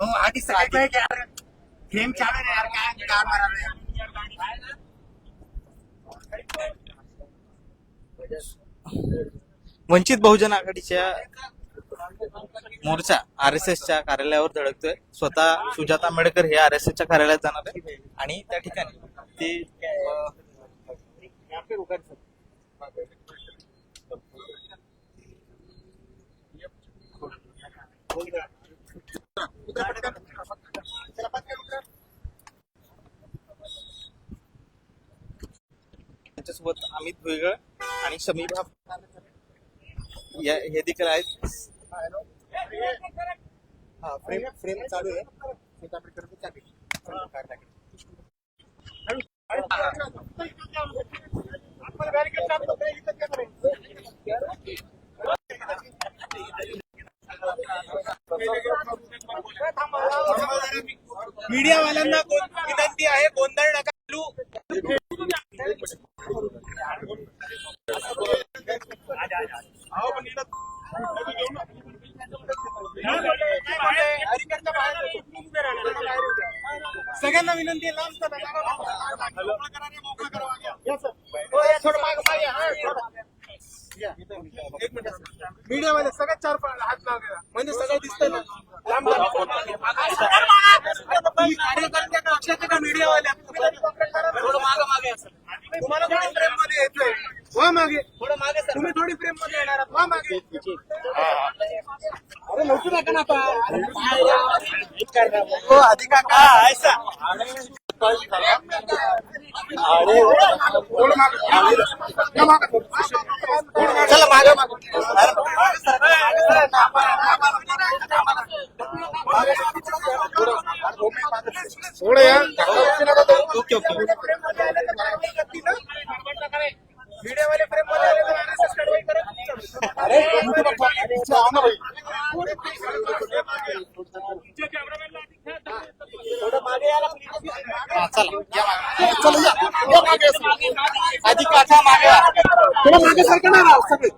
हो आधी सगळे गेम चालू आहे यार काय मारायला वंचित बहुजन आघाडीच्या मोर्चा आर एस एसच्या कार्यालयावर धडकतोय. स्वतः सुजाता आंबेडकर हे आर एस एसच्या कार्यालयात जाणार आहे आणि त्या ठिकाणी ते सोबत अमित भुईगळ आणि शमी भाब या हे देखील आहेत. हा फ्रेम फ्रेम चालू आहे. मीडियावाल्यांना विनंती आहे गोंधळ नका घालू. सगळ्यांना विनंती आहे लांब चला, लांब, लांब, लांब. मोकळं करा रे, मोकळं करा वाग्या. हो, या, थोडं मागं, मागे, हा, थोडं. या. एक मिनिट मीडियावाले सगळ्यात चार हात द्या. म्हणजे सगळं दिसतंय ना लांब लांब. तुम्ही कार्यकर्ते का अक्षय का मीडियावाले थोडं मागं मागे असं. तुम्हाला थोडी फ्रेममध्ये येतोय वा मागे थोडं मागे तुम्ही थोडी फ्रेममध्ये येणार आहात वा मागे अरे लवकर नका ना हो आधी काका ऐसा चला मागे मागे थोडं या ओके ओके मीडियावाले फ्रेममध्ये आले तर RSS कडवाई करत अरे हा ना भाई हा, चला या मागे. चला या या मागे असं. आधी काका मागे या. थोडं मागे सारखं ना राव सगळे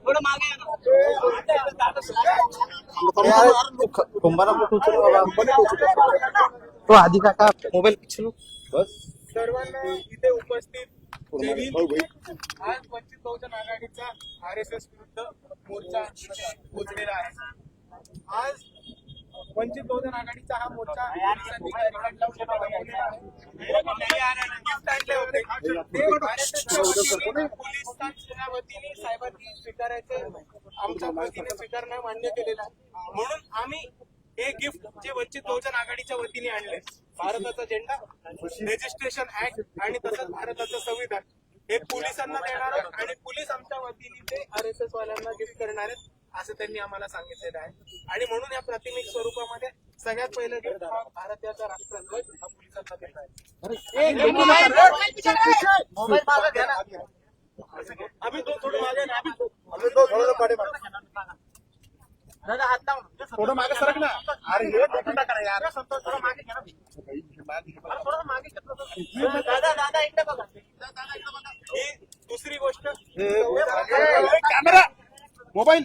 कुंभारा फोटो उचलू बाबा. तो आधी काका मोबाईल पिछलू बस सर्वांना इथे उपस्थित. आज वंचित बहुजन आघाडीचा आर एस एस विरुद्ध मोर्चा पोचलेला आहे आज वंचित बहुजन आघाडीचा हा मोर्चा वतीने, साहेबांनी स्वीकारायचे. आमच्या वतीने स्वीकारणं मान्य केलेलं आहे. म्हणून आम्ही हे गिफ्ट जे वंचित बहुजन आघाडीच्या वतीने आणले भारताचा झेंडा रजिस्ट्रेशन ऍक्ट आणि तसंच भारताचं संविधान हे पोलिसांना देणार आणि पोलीस आमच्या वतीने ते आर एस एस वाल्यांना गिफ्ट करणार आहेत. असं त्यांनी आम्हाला सांगितलेलं आहे आणि म्हणून या प्राथमिक स्वरूपामध्ये सगळ्यात पहिलं भारताचा राष्ट्रध्वज हा देणार आहे. आम्ही तो थोडं मागे ना आम्ही थोडं. दादा हात लाव ना. थोडं मागे सरक ना अरे हे बटन टाका ना यार थोडं मागे घ्या ना. मागे. थोडं मागे घ्या. दादा दादा इकडे बघा दादा इकडे बघा ही दुसरी गोष्ट कॅमेरा मोबाईल.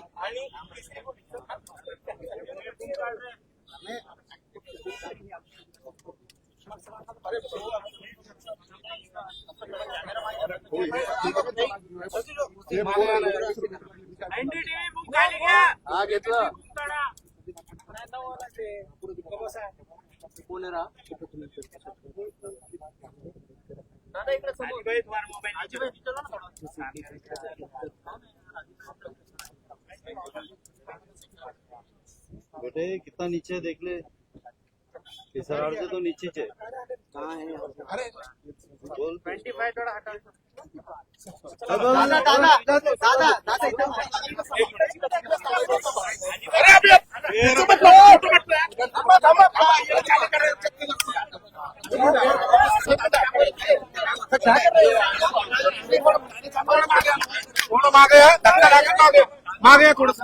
हा घेतलं. दादा इकडे समोर मोबाईल बेटे कितना नीचे देख ले पिसराड़ से तो नीचे है अरे बोल ट्वेंटी फाय थोडा हटायचं दादा दादा दादा दादा इथं अरे अभि इथं मत लावा, इथं मत लावा. थांबा, थांबा, थांबा. हे चालू करा. थोडं मागे या. धक्का लागा मागे मागे या थोडंसं.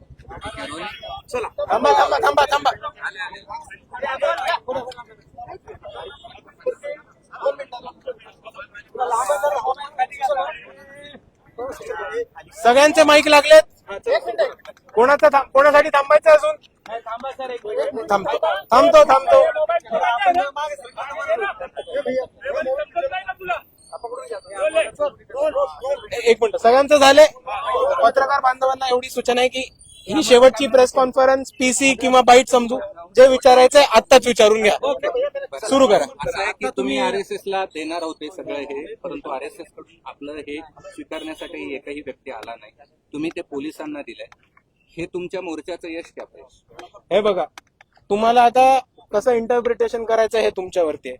चला. थांबा थांबा थांबा थांबा. सगळ्यांचे माईक लागलेत. कोणाचा कोणासाठी थांबायचं अजून? थांबतो थांबतो थांबतो. एक मिनिट सगळ्यांचं झालंय पत्रकार बांधवांना एवढी सूचना आहे की ही शेवटची प्रेस कॉन्फरन्स पीसी किंवा बाईट समजू. जे विचारायचंय आत्ताच विचारून घ्या. सुरू करा. असं आहे की तुम्ही आरएसएस ला देणार होते सगळं हे परंतु आरएसएसकडून आपलं हे स्वीकारण्यासाठी एकही व्यक्ती आला नाही. तुम्ही ते पोलिसांना दिलंय. हे तुमच्या मोर्चाचं यश की अपयश हे बघा तुम्हाला आता कसं इंटरप्रिटेशन करायचं हे तुमच्यावरती आहे.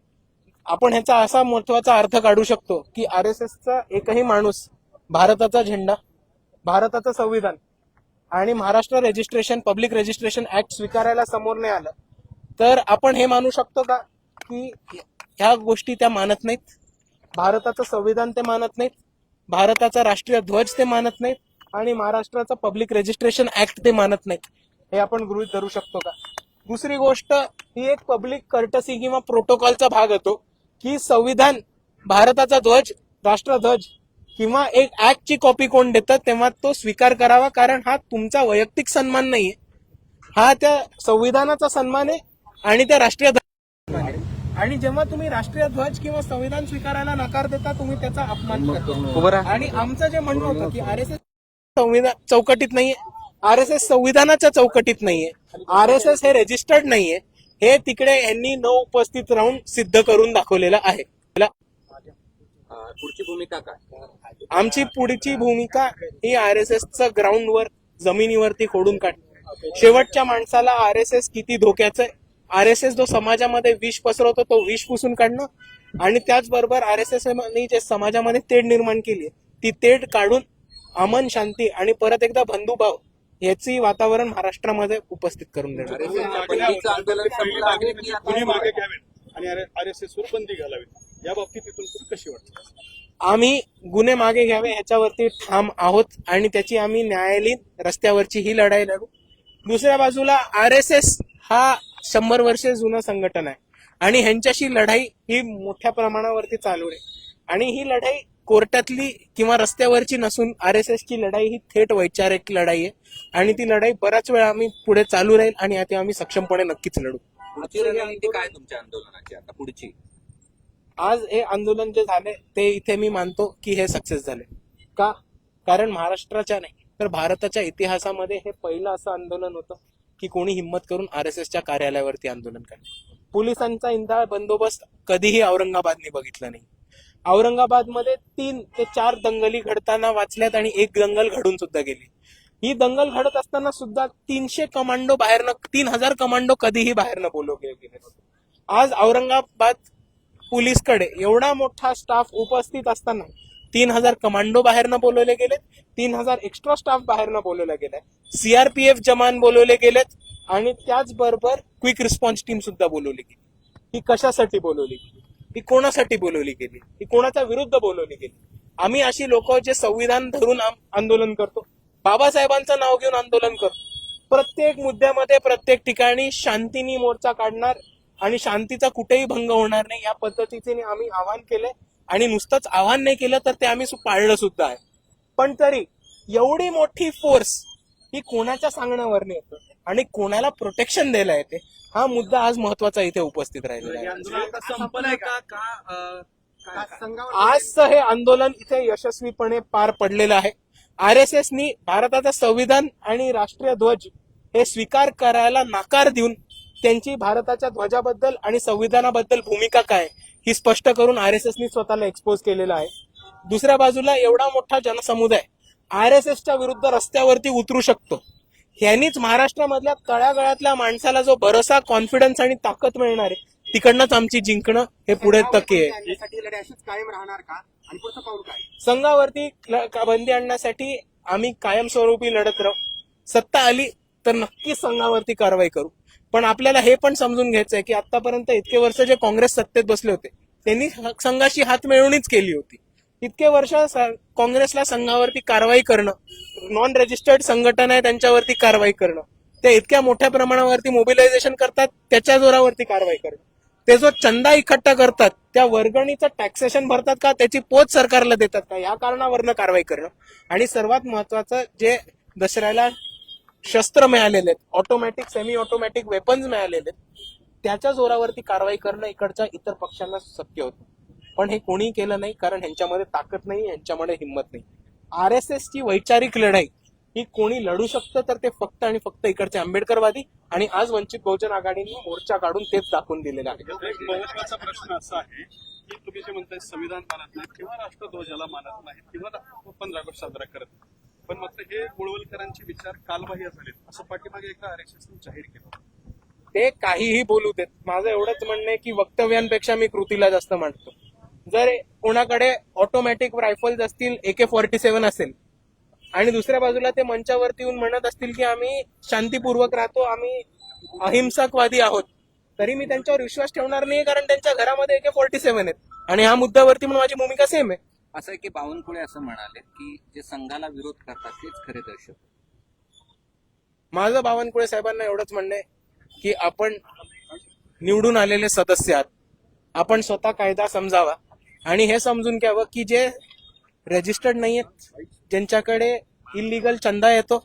आपण ह्याचा असा महत्त्वाचा अर्थ काढू शकतो की आर एस एसचा एकही माणूस भारताचा झेंडा भारताचं संविधान आणि Maharashtra registration public registration act स्वीकारायला समोर नाही आलं. तर आपण हे मानू शकतो का? की ह्या गोष्टी त्या मानत नाहीत. भारताचं संविधान ते मानत नाहीत. भारताचा राष्ट्रीय ध्वज ते मानत नाहीत. आणि महाराष्ट्राचा पब्लिक रजिस्ट्रेशन ऍक्ट ते मानत नाहीत. हे आपण गृहीत धरू शकतो का? दुसरी गोष्ट ही एक पब्लिक कर्टसी किंवा प्रोटोकॉलचा भाग होतो की संविधान भारताचा ध्वज राष्ट्रध्वज किंवा एक ऍक्ट ची कॉपी कोण देतं तेव्हा तो स्वीकार करावा कारण हा तुमचा वैयक्तिक सन्मान नाहीये. हा त्या संविधानाचा सन्मान आहे आणि त्या राष्ट्रीय आहे. आणि जेव्हा तुम्ही राष्ट्रीय ध्वज किंवा संविधान स्वीकारायला नकार देता तुम्ही त्याचा अपमान करता. आणि आमचं जे म्हणणं होतं की आर एस एस संविधान चौकटीत नाहीये. आर एस एस संविधानाच्या चौकटीत नाहीये. आर एस एस हे रेजिस्टर्ड नाहीये. हे तिकडे यांनी न उपस्थित राहून सिद्ध करून दाखवलेलं आहे. पुढची भूमिका काय? आमची पुढची भूमिका ही आर एस एसचं ग्राउंडवर जमिनीवरती खोडून काढ शेवटच्या माणसाला आर एस एस किती धोक्याचं आहे? आर एस एस जो समाजामध्ये विष पसरवतो तो विष पुसून काढणं. आणि त्याचबरोबर आर एस एस जे समाजामध्ये तेढ निर्माण केली ती तेढ काढून अमन शांती आणि परत एकदा बंधुभाव याची वातावरण महाराष्ट्रामध्ये उपस्थित करून देणं आरएसएस बंदीचं आंदोलन आणि आर एस एस वर बंदी घालावी. या बाबतीत कशी वाटते? आम्ही गुन्हे मागे घ्यावे ह्याच्यावरती ठाम आहोत आणि त्याची आम्ही न्यायालयीन रस्त्यावरची ही लढाई लढू. दुसऱ्या बाजूला आर एस एस हा शंभर वर्षे जुनं संघटन आहे आणि ह्यांच्याशी लढाई ही मोठ्या प्रमाणावरती चालू आहे. आणि ही लढाई कोर्टातली किंवा रस्त्यावरची नसून आर एस एस ची लढाई ही थेट वैचारिक लढाई आहे. आणि ती लढाई बराच वेळ आम्ही पुढे चालू राहील आणि यात आम्ही सक्षमपणे नक्कीच लढू. काय तुमच्या आंदोलनाची आता पुढची? आज हे आंदोलन जे झाले ते इथे मी मानतो की हे सक्सेस झाले. का? कारण महाराष्ट्राच्या नाही तर भारताच्या इतिहासामध्ये हे पहिलं असं आंदोलन होतं की कोणी हिंमत करून आर एस एसच्या कार्यालयावरती आंदोलन करणे पोलिसांचा इंदा बंदोबस्त कधीही औरंगाबादने बघितला नाही. औरंगाबादमध्ये तीन ते चार दंगली घडताना वाचल्यात आणि एक दंगल घडून सुद्धा गेली. ही दंगल घडत असताना सुद्धा तीनशे कमांडो बाहेरनं तीन हजार कमांडो कधीही बाहेरनं बोलवले गेले आज औरंगाबाद पोलीसकडे एवढा मोठा स्टाफ उपस्थित असताना तीन हजार कमांडो बाहेरनं बोलवले गेलेत तीन हजार एक्स्ट्रा स्टाफ बाहेरनं बोलवला गेलाय सीआरपीएफ जवान बोलवले गेलेत आणि त्याचबरोबर क्विक रिस्पॉन्स टीम सुद्धा बोलवली गेली. ही कशासाठी बोलवली गेली? ही कोणासाठी बोलवली गेली? ही कोणाच्या विरुद्ध बोलवली गेली? आम्ही अशी लोक जे संविधान धरून आंदोलन करतो बाबासाहेबांचं नाव घेऊन आंदोलन करतो. प्रत्येक मुद्द्यामध्ये प्रत्येक ठिकाणी शांतीनी मोर्चा काढणार आणि शांतीचा कुठेही भंग होणार नाही. या पद्धतीचे आम्ही आवाहन केलंय आणि नुसतंच आवाहन नाही केलं तर ते आम्ही पाळलं सुद्धा आहे. पण तरी एवढी मोठी फोर्स ही कोणाच्या सांगण्यावरनं येतं. आणि कोणाला प्रोटेक्शन द्यायला येते हा मुद्दा आज महत्त्वाचा इथे उपस्थित राहिलेला आहे. संपलंय का? आजचं हे आंदोलन इथे यशस्वीपणे पार पडलेलं आहे. आर एस एसनी भारताचं संविधान आणि राष्ट्रीय ध्वज हे स्वीकार करायला नाकार देऊन त्यांची भारताच्या ध्वजाबद्दल आणि संविधानाबद्दल भूमिका काय ही स्पष्ट करून आर एस एसनी स्वतःला एक्सपोज केलेलं आहे. दुसऱ्या बाजूला एवढा मोठा जनसमुदाय आर एस एसच्या विरुद्ध रस्त्यावरती उतरू शकतो. ह्यांनीच महाराष्ट्रामधल्या तळागाळातल्या माणसाला जो भरोसा कॉन्फिडन्स आणि ताकद मिळणार आहे तिकडनंच आमची जिंकणं हे पुढे तके आहे. आणण्यासाठी लढाई अशीच कायम राहणार का? आणि पुढचं पाऊल काय? संघावरती बंदी आणण्यासाठी आम्ही कायमस्वरूपी लढत राहू. सत्ता आली तर नक्कीच संघावरती कारवाई करू. पण आपल्याला हे पण समजून घ्यायचं आहे की आतापर्यंत इतके वर्ष जे काँग्रेस सत्तेत बसले होते त्यांनी संघाशी हात मिळवणीच केली होती. इतके वर्ष काँग्रेसला संघावरती कारवाई करणं नॉन रजिस्टर्ड संघटना आहे त्यांच्यावरती कारवाई करणं ते इतक्या मोठ्या प्रमाणावरती मोबिलायझेशन करतात त्याच्या जोरावरती कारवाई करणं. ते जो चंदा इकट्ठा करतात त्या वर्गणीचं टॅक्सेशन भरतात का त्याची पोच सरकारला देतात का या कारणावरनं कारवाई करणं. आणि सर्वात महत्वाचं जे दसऱ्याला शस्त्र मिळालेले आहेत. ऑटोमॅटिक सेमी ऑटोमॅटिक वेपन्स मिळालेले आहेत. त्याच्या जोरावरती कारवाई करणं इकडच्या इतर पक्षांना शक्य होतं. पण हे कोणी केलं नाही कारण ह्यांच्यामध्ये ताकद नाही ह्यांच्यामध्ये हिंमत नाही. आर एस एस ची वैचारिक लढाई ही कोणी लढू शकतं तर ते फक्त आणि फक्त इकडचे आंबेडकरवादी आणि आज वंचित बहुजन आघाडीने मोर्चा काढून तेच दाखवून दिलेलं आहे. महत्त्वाचा प्रश्न असा आहे की तुम्ही जे म्हणताय संविधान मानत नाही किंवा राष्ट्रध्वजाला मानत नाही किंवा पंधरा ऑगस्ट साजरा करत पण मात्र हे गोळवलकरांचे विचार कालबाह्य झालेत. असं पाठीमागे एका आरक्षण जाहीर केलं ते काहीही बोलू देत. माझं एवढंच म्हणणं आहे की वक्तव्यांपेक्षा मी कृतीला जास्त मांडतो जर कोणाकडे ऑटोमॅटिक रायफल्स असतील एके फॉर्टी सेव्हन असेल आणि दुसऱ्या बाजूला ते मंचावरती येऊन म्हणत असतील की आम्ही शांतीपूर्वक राहतो आम्ही अहिंसकवादी आहोत तरी मी त्यांच्यावर विश्वास ठेवणार नाही कारण त्यांच्या घरामध्ये एके फॉर्टी सेव्हन आहेत. आणि ह्या मुद्द्यावरती म्हणून माझी भूमिका सेम आहे. असं आहे की बावनकुळे असं म्हणाले की जे संघाला विरोध करतात तेच खरे दर्शक. माझं बावनकुळे साहेबांना एवढंच म्हणणं आहे की आपण निवडून आलेले सदस्य आहात. आपण स्वतः कायदा समजावा आणि हे समजून घ्यावं की जे रजिस्टर्ड नाही आहेत ज्यांच्याकडे इलिगल चंदा येतो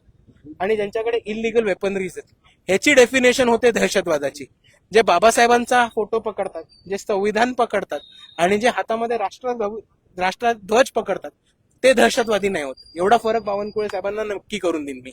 आणि ज्यांच्याकडे इलिगल वेपनरीज आहेत. ह्याची डेफिनेशन होते दहशतवादाची. जे बाबासाहेबांचा फोटो पकडतात जे संविधान पकडतात आणि जे हातामध्ये राष्ट्र राष्ट्रध्वज पकडतात. ते दहशतवादी नाही होत. एवढा फरक बावनकुळे साहेबांना नक्की करून देईन मी.